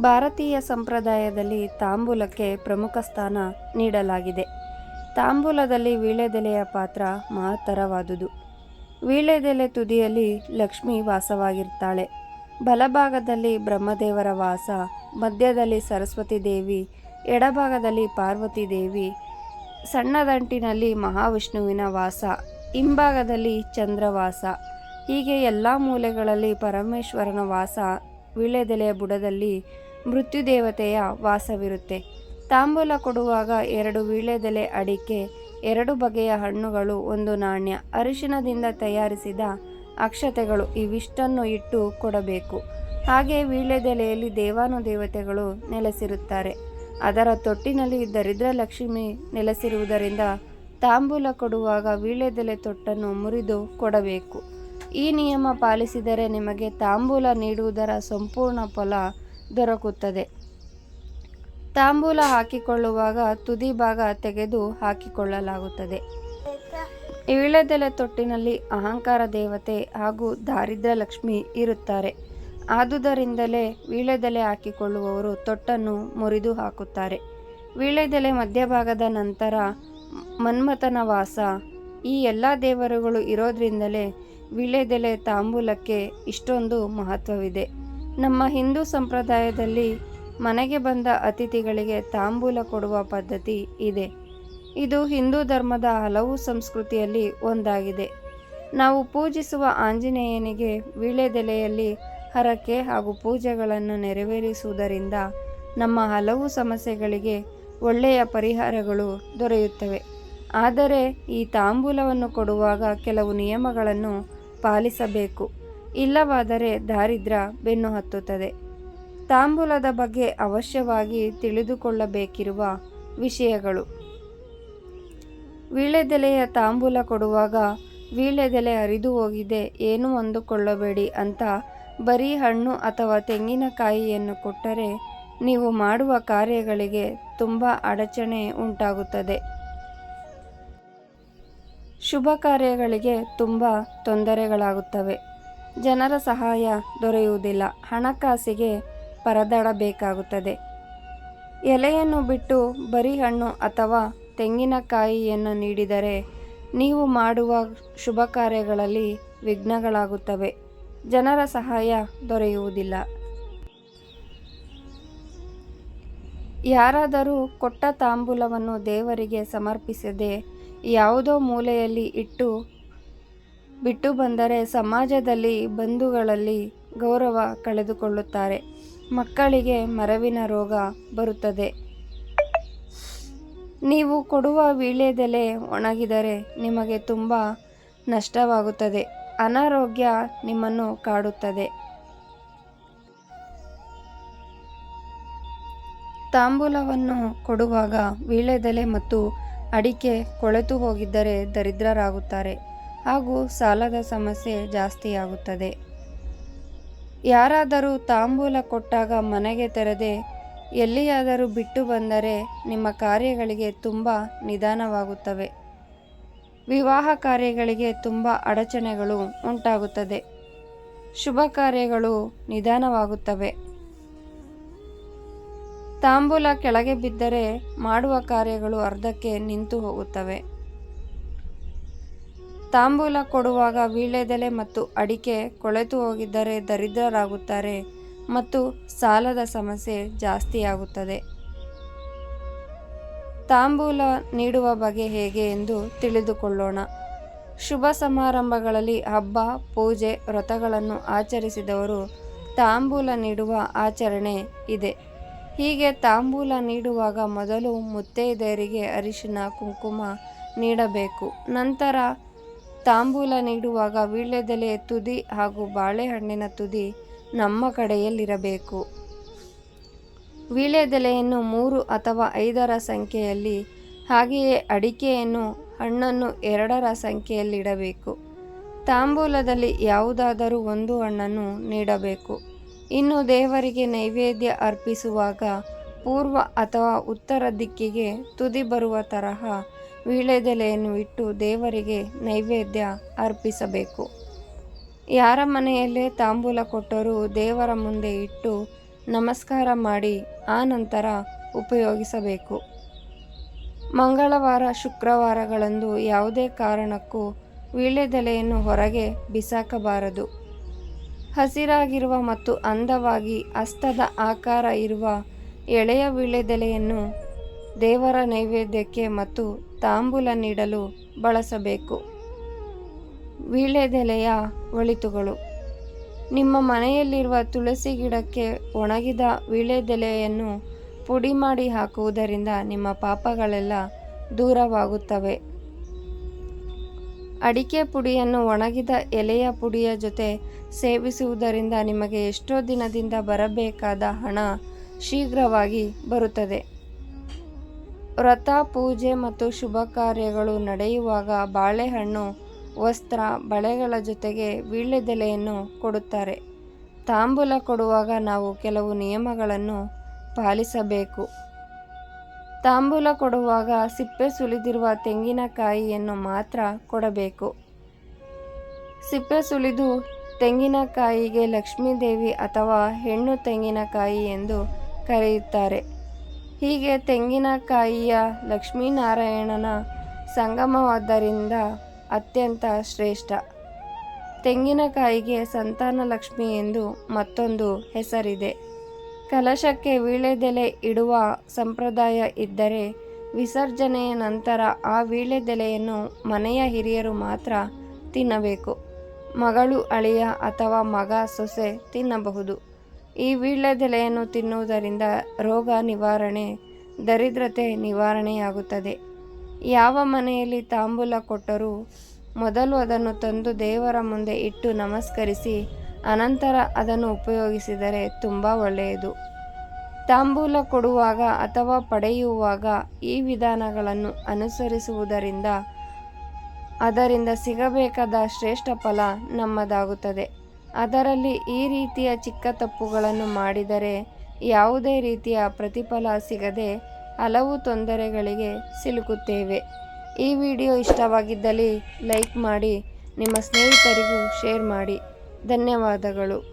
ಭಾರತೀಯ ಸಂಪ್ರದಾಯದಲ್ಲಿ ತಾಂಬೂಲಕ್ಕೆ ಪ್ರಮುಖ ಸ್ಥಾನ ನೀಡಲಾಗಿದೆ. ತಾಂಬೂಲದಲ್ಲಿ ವೀಳ್ಯದೆಲೆಯ ಪಾತ್ರ ಮಹತ್ತರವಾದುದು. ವೀಳ್ಯದೆಲೆ ತುದಿಯಲ್ಲಿ ಲಕ್ಷ್ಮಿ ವಾಸವಾಗಿರ್ತಾಳೆ. ಬಲಭಾಗದಲ್ಲಿ ಬ್ರಹ್ಮದೇವರ ವಾಸ, ಮಧ್ಯದಲ್ಲಿ ಸರಸ್ವತಿ ದೇವಿ, ಎಡಭಾಗದಲ್ಲಿ ಪಾರ್ವತಿ ದೇವಿ, ಸಣ್ಣದಂಟಿನಲ್ಲಿ ಮಹಾವಿಷ್ಣುವಿನ ವಾಸ, ಹಿಂಭಾಗದಲ್ಲಿ ಚಂದ್ರವಾಸ. ಹೀಗೆ ಎಲ್ಲ ಮೂಲೆಗಳಲ್ಲಿ ಪರಮೇಶ್ವರನ ವಾಸ ವೀಳ್ಯದೆಲೆಯ ಬುಡದಲ್ಲಿ ಮೃತ್ಯುದೇವತೆಯ ವಾಸವಿರುತ್ತೆ. ತಾಂಬೂಲ ಕೊಡುವಾಗ ಎರಡು ವೀಳ್ಯದೆಲೆ ಅಡಿಕೆ, ಎರಡು ಬಗೆಯ ಹಣ್ಣುಗಳು, ಒಂದು ನಾಣ್ಯ. ಅರಿಶಿಣದಿಂದ ತಯಾರಿಸಿದ ಅಕ್ಷತೆಗಳು ಇವಿಷ್ಟನ್ನು ಇಟ್ಟು ಕೊಡಬೇಕು. ಹಾಗೆ ವೀಳ್ಯದೆಲೆಯಲ್ಲಿ ದೇವಾನುದೇವತೆಗಳು ನೆಲೆಸಿರುತ್ತಾರೆ. ಅದರ ತೊಟ್ಟಿನಲ್ಲಿ ದರಿದ್ರ ಲಕ್ಷ್ಮಿ ನೆಲೆಸಿರುವುದರಿಂದ ತಾಂಬೂಲ ಕೊಡುವಾಗ ವೀಳ್ಯದೆಲೆ ತೊಟ್ಟನ್ನು ಮುರಿದು ಕೊಡಬೇಕು. ಈ ನಿಯಮ ಪಾಲಿಸಿದರೆ ನಿಮಗೆ ತಾಂಬೂಲ ನೀಡುವುದರ ಸಂಪೂರ್ಣ ಫಲ ದೊರಕುತ್ತದೆ. ತಾಂಬೂಲ ಹಾಕಿಕೊಳ್ಳುವಾಗ ತುದಿ ಭಾಗ ತೆಗೆದು ಹಾಕಿಕೊಳ್ಳಲಾಗುತ್ತದೆ. ವೀಳ್ಯದೆಲೆ ತೊಟ್ಟಿನಲ್ಲಿ ಅಹಂಕಾರ ದೇವತೆ ಹಾಗೂ ದಾರಿದ್ರ್ಯ ಲಕ್ಷ್ಮಿ ಇರುತ್ತಾರೆ. ಆದುದರಿಂದಲೇ ವೀಳೆದೆಲೆ ಹಾಕಿಕೊಳ್ಳುವವರು ತೊಟ್ಟನ್ನು ಮುರಿದು ಹಾಕುತ್ತಾರೆ. ವೀಳೆದೆಲೆ ಮಧ್ಯಭಾಗದ ನಂತರ ಮನ್ಮಥನ ವಾಸ ಈ ಎಲ್ಲ ದೇವರುಗಳು ಇರೋದ್ರಿಂದಲೇ ವೀಳೆದೆಲೆ ತಾಂಬೂಲಕ್ಕೆ ಇಷ್ಟೊಂದು ಮಹತ್ವವಿದೆ. ನಮ್ಮ ಹಿಂದೂ ಸಂಪ್ರದಾಯದಲ್ಲಿ ಮನೆಗೆ ಬಂದ ಅತಿಥಿಗಳಿಗೆ ತಾಂಬೂಲ ಕೊಡುವ ಪದ್ಧತಿ ಇದೆ. ಇದು ಹಿಂದೂ ಧರ್ಮದ ಹಲವು ಸಂಸ್ಕೃತಿಯಲ್ಲಿ ಒಂದಾಗಿದೆ. ನಾವು ಪೂಜಿಸುವ ಆಂಜನೇಯನಿಗೆ ವೀಳ್ಯದೆಲೆಯಲ್ಲಿ ಹರಕೆ ಹಾಗೂ ಪೂಜೆಗಳನ್ನು ನೆರವೇರಿಸುವುದರಿಂದ ನಮ್ಮ ಹಲವು ಸಮಸ್ಯೆಗಳಿಗೆ ಒಳ್ಳೆಯ ಪರಿಹಾರಗಳು ದೊರೆಯುತ್ತವೆ. ಆದರೆ ಈ ತಾಂಬೂಲವನ್ನು ಕೊಡುವಾಗ ಕೆಲವು ನಿಯಮಗಳನ್ನು ಪಾಲಿಸಬೇಕು. ಇಲ್ಲವಾದರೆ ದಾರಿದ್ರ ಬೆನ್ನು ಹತ್ತುತ್ತದೆ. ತಾಂಬೂಲದ ಬಗ್ಗೆ ಅವಶ್ಯವಾಗಿ ತಿಳಿದುಕೊಳ್ಳಬೇಕಿರುವ ವಿಷಯಗಳು. ವೀಳ್ಯದೆಲೆಯ ತಾಂಬೂಲ ಕೊಡುವಾಗ ವೀಳ್ಯದೆಲೆ ಹರಿದು ಹೋಗಿದೆ, ಏನು ಅಂದುಕೊಳ್ಳಬೇಡಿ ಅಂತ ಬರೀ ಹಣ್ಣು ಅಥವಾ ತೆಂಗಿನಕಾಯಿಯನ್ನು ಕೊಟ್ಟರೆ ನೀವು ಮಾಡುವ ಕಾರ್ಯಗಳಿಗೆ ತುಂಬ ಅಡಚಣೆ ಉಂಟಾಗುತ್ತದೆ. ಶುಭ ಕಾರ್ಯಗಳಿಗೆ ತುಂಬ ತೊಂದರೆಗಳಾಗುತ್ತವೆ. ಜನರ ಸಹಾಯ ದೊರೆಯುವುದಿಲ್ಲ. ಹಣಕಾಸಿಗೆ ಪರದಾಡಬೇಕಾಗುತ್ತದೆ. ಎಲೆಯನ್ನು ಬಿಟ್ಟು ಬರಿ ಹಣ್ಣು ಅಥವಾ ತೆಂಗಿನಕಾಯಿಯನ್ನು ನೀಡಿದರೆ ನೀವು ಮಾಡುವ ಶುಭ ಕಾರ್ಯಗಳಲ್ಲಿ ವಿಘ್ನಗಳಾಗುತ್ತವೆ. ಜನರ ಸಹಾಯ ದೊರೆಯುವುದಿಲ್ಲ. ಯಾರಾದರೂ ಕೊಟ್ಟ ತಾಂಬೂಲವನ್ನು ದೇವರಿಗೆ ಸಮರ್ಪಿಸದೆ ಯಾವುದೋ ಮೂಲೆಯಲ್ಲಿ ಇಟ್ಟು ಬಿಟ್ಟು ಬಂದರೆ ಸಮಾಜದಲ್ಲಿ ಬಂಧುಗಳಲ್ಲಿ ಗೌರವ ಕಳೆದುಕೊಳ್ಳುತ್ತಾರೆ. ಮಕ್ಕಳಿಗೆ ಮರವಿನ ರೋಗ ಬರುತ್ತದೆ. ನೀವು ಕೊಡುವ ವೀಳ್ಯದೆಲೆ ಒಣಗಿದರೆ ನಿಮಗೆ ತುಂಬ ನಷ್ಟವಾಗುತ್ತದೆ. ಅನಾರೋಗ್ಯ ನಿಮ್ಮನ್ನು ಕಾಡುತ್ತದೆ. ತಾಂಬೂಲವನ್ನು ಕೊಡುವಾಗ ವೀಳ್ಯದೆಲೆ ಮತ್ತು ಅಡಿಕೆ ಕೊಳೆತು ಹೋಗಿದ್ದರೆ ದರಿದ್ರರಾಗುತ್ತಾರೆ. ಹಾಗೂ ಸಾಲದ ಸಮಸ್ಯೆ ಜಾಸ್ತಿಯಾಗುತ್ತದೆ. ಯಾರಾದರೂ ತಾಂಬೂಲ ಕೊಟ್ಟಾಗ ಮನೆಗೆ ತೆರೆದೆ ಎಲ್ಲಿಯಾದರೂ ಬಿಟ್ಟು ಬಂದರೆ ನಿಮ್ಮ ಕಾರ್ಯಗಳಿಗೆ ತುಂಬ ನಿಧಾನವಾಗುತ್ತವೆ. ವಿವಾಹ ಕಾರ್ಯಗಳಿಗೆ ತುಂಬ ಅಡಚಣೆಗಳು ಉಂಟಾಗುತ್ತದೆ. ಶುಭ ಕಾರ್ಯಗಳು ನಿಧಾನವಾಗುತ್ತವೆ. ತಾಂಬೂಲ ಕೆಳಗೆ ಬಿದ್ದರೆ ಮಾಡುವ ಕಾರ್ಯಗಳು ಅರ್ಧಕ್ಕೆ ನಿಂತು ಹೋಗುತ್ತವೆ. ತಾಂಬೂಲ ಕೊಡುವಾಗ ವೀಳ್ಯದೆಲೆ ಮತ್ತು ಅಡಿಕೆ ಕೊಳೆತು ಹೋಗಿದ್ದರೆ ದರಿದ್ರರಾಗುತ್ತಾರೆ ಮತ್ತು ಸಾಲದ ಸಮಸ್ಯೆ ಜಾಸ್ತಿಯಾಗುತ್ತದೆ. ತಾಂಬೂಲ ನೀಡುವ ಬಗೆ ಹೇಗೆ ಎಂದು ತಿಳಿದುಕೊಳ್ಳೋಣ. ಶುಭ ಸಮಾರಂಭಗಳಲ್ಲಿ ಹಬ್ಬ, ಪೂಜೆ, ವ್ರತಗಳನ್ನು ಆಚರಿಸಿದವರು ತಾಂಬೂಲ ನೀಡುವ ಆಚರಣೆ ಇದೆ. ಹೀಗೆ ತಾಂಬೂಲ ನೀಡುವಾಗ ಮೊದಲು ಮುತ್ತೈದೆಯರಿಗೆ ಅರಿಶಿನ, ಕುಂಕುಮ ನೀಡಬೇಕು, ನಂತರ ತಾಂಬೂಲ ನೀಡುವಾಗ ವೀಳ್ಯದೆಲೆಯ ತುದಿ ಹಾಗೂ ಬಾಳೆಹಣ್ಣಿನ ತುದಿ ನಮ್ಮ ಕಡೆಯಲ್ಲಿರಬೇಕು. ವೀಳ್ಯದೆಲೆಯನ್ನು ಮೂರು ಅಥವಾ ಐದರ ಸಂಖ್ಯೆಯಲ್ಲಿ, ಹಾಗೆಯೇ ಅಡಿಕೆಯನ್ನು ಹಣ್ಣನ್ನು ಎರಡರ ಸಂಖ್ಯೆಯಲ್ಲಿಡಬೇಕು. ತಾಂಬೂಲದಲ್ಲಿ ಯಾವುದಾದರೂ ಒಂದು ಹಣ್ಣನ್ನು ನೀಡಬೇಕು. ಇನ್ನು ದೇವರಿಗೆ ನೈವೇದ್ಯ ಅರ್ಪಿಸುವಾಗ ಪೂರ್ವ ಅಥವಾ ಉತ್ತರ ದಿಕ್ಕಿಗೆ ತುದಿ ಬರುವ ತರಹ ವೀಳ್ಯದೆಲೆಯನ್ನು ಇಟ್ಟು ದೇವರಿಗೆ ನೈವೇದ್ಯ ಅರ್ಪಿಸಬೇಕು. ಯಾರ ಮನೆಯಲ್ಲೇ ತಾಂಬೂಲ ಕೊಟ್ಟರೂ ದೇವರ ಮುಂದೆ ಇಟ್ಟು ನಮಸ್ಕಾರ ಮಾಡಿ ಆ ನಂತರ ಉಪಯೋಗಿಸಬೇಕು. ಮಂಗಳವಾರ, ಶುಕ್ರವಾರಗಳಂದು ಯಾವುದೇ ಕಾರಣಕ್ಕೂ ವೀಳ್ಯದೆಲೆಯನ್ನು ಹೊರಗೆ ಬಿಸಾಕಬಾರದು. ಹಸಿರಾಗಿರುವ ಮತ್ತು ಅಂದವಾಗಿ ಹಸ್ತದ ಆಕಾರ ಇರುವ ಎಳೆಯ ವೀಳ್ಯದೆಲೆಯನ್ನು ದೇವರ ನೈವೇದ್ಯಕ್ಕೆ ಮತ್ತು ತಾಂಬೂಲ ನೀಡಲು ಬಳಸಬೇಕು. ವೀಳ್ಯದೆಲೆಯ ಒಳಿತುಗಳು. ನಿಮ್ಮ ಮನೆಯಲ್ಲಿರುವ ತುಳಸಿ ಗಿಡಕ್ಕೆ ಒಣಗಿದ ವೀಳ್ಯದೆಲೆಯನ್ನು ಪುಡಿ ಮಾಡಿ ಹಾಕುವುದರಿಂದ ನಿಮ್ಮ ಪಾಪಗಳೆಲ್ಲ ದೂರವಾಗುತ್ತವೆ. ಅಡಿಕೆ ಪುಡಿಯನ್ನು ಒಣಗಿದ ಎಲೆಯ ಪುಡಿಯ ಜೊತೆ ಸೇವಿಸುವುದರಿಂದ ನಿಮಗೆ ಎಷ್ಟೋ ದಿನದಿಂದ ಬರಬೇಕಾದ ಹಣ ಶೀಘ್ರವಾಗಿ ಬರುತ್ತದೆ. ವ್ರತ ಪೂಜೆ ಮತ್ತು ಶುಭ ಕಾರ್ಯಗಳು ನಡೆಯುವಾಗ ಬಾಳೆಹಣ್ಣು, ವಸ್ತ್ರ, ಬಳೆಗಳ ಜೊತೆಗೆ ವೀಳ್ಯದೆಲೆಯನ್ನು ಕೊಡುತ್ತಾರೆ. ತಾಂಬೂಲ ಕೊಡುವಾಗ ನಾವು ಕೆಲವು ನಿಯಮಗಳನ್ನು ಪಾಲಿಸಬೇಕು. ತಾಂಬೂಲ ಕೊಡುವಾಗ ಸಿಪ್ಪೆ ಸುಲಿದಿರುವ ತೆಂಗಿನಕಾಯಿಯನ್ನು ಮಾತ್ರ ಕೊಡಬೇಕು. ಸಿಪ್ಪೆ ಸುಲಿದು ತೆಂಗಿನಕಾಯಿಗೆ ಲಕ್ಷ್ಮೀದೇವಿ ಅಥವಾ ಹೆಣ್ಣು ತೆಂಗಿನಕಾಯಿ ಎಂದು ಕರೆಯುತ್ತಾರೆ. ಹೀಗೆ ತೆಂಗಿನಕಾಯಿಯ ಲಕ್ಷ್ಮೀನಾರಾಯಣನ ಸಂಗಮವಾದ್ದರಿಂದ ಅತ್ಯಂತ ಶ್ರೇಷ್ಠ. ತೆಂಗಿನಕಾಯಿಗೆ ಸಂತಾನ ಲಕ್ಷ್ಮಿ ಎಂದು ಮತ್ತೊಂದು ಹೆಸರಿದೆ. ಕಲಶಕ್ಕೆ ವೀಳ್ಯದೆಲೆ ಇಡುವ ಸಂಪ್ರದಾಯ ಇದ್ದರೆ ವಿಸರ್ಜನೆಯ ನಂತರ ಆ ವೀಳ್ಯದೆಲೆಯನ್ನು ಮನೆಯ ಹಿರಿಯರು ಮಾತ್ರ ತಿನ್ನಬೇಕು. ಮಗಳು ಅಳಿಯ ಅಥವಾ ಮಗ ಸೊಸೆ ತಿನ್ನಬಹುದು. ಈ ವೀಳ್ಯದೆಲೆಯನ್ನು ತಿನ್ನುವುದರಿಂದ ರೋಗ ನಿವಾರಣೆ, ದರಿದ್ರತೆ ನಿವಾರಣೆಯಾಗುತ್ತದೆ. ಯಾವ ಮನೆಯಲ್ಲಿ ತಾಂಬೂಲ ಕೊಟ್ಟರೂ ಮೊದಲು ಅದನ್ನು ತಂದು ದೇವರ ಮುಂದೆ ಇಟ್ಟು ನಮಸ್ಕರಿಸಿ, ಅನಂತರ ಅದನ್ನು ಉಪಯೋಗಿಸಿದರೆ ತುಂಬ ಒಳ್ಳೆಯದು. ತಾಂಬೂಲ ಕೊಡುವಾಗ ಅಥವಾ ಪಡೆಯುವಾಗ ಈ ವಿಧಾನಗಳನ್ನು ಅನುಸರಿಸುವುದರಿಂದ ಅದರಿಂದ ಸಿಗಬೇಕಾದ ಶ್ರೇಷ್ಠ ಫಲ ನಮ್ಮದಾಗುತ್ತದೆ. ಅದರಲ್ಲಿ ಈ ರೀತಿಯ ಚಿಕ್ಕ ತಪ್ಪುಗಳನ್ನು ಮಾಡಿದರೆ ಯಾವುದೇ ರೀತಿಯ ಪ್ರತಿಫಲ ಸಿಗದೆ ಹಲವು ತೊಂದರೆಗಳಿಗೆ ಸಿಲುಕುತ್ತೇವೆ. ಈ ವಿಡಿಯೋ ಇಷ್ಟವಾಗಿದ್ದಲ್ಲಿ ಲೈಕ್ ಮಾಡಿ, ನಿಮ್ಮ ಸ್ನೇಹಿತರಿಗೂ ಶೇರ್ ಮಾಡಿ. ಧನ್ಯವಾದಗಳು.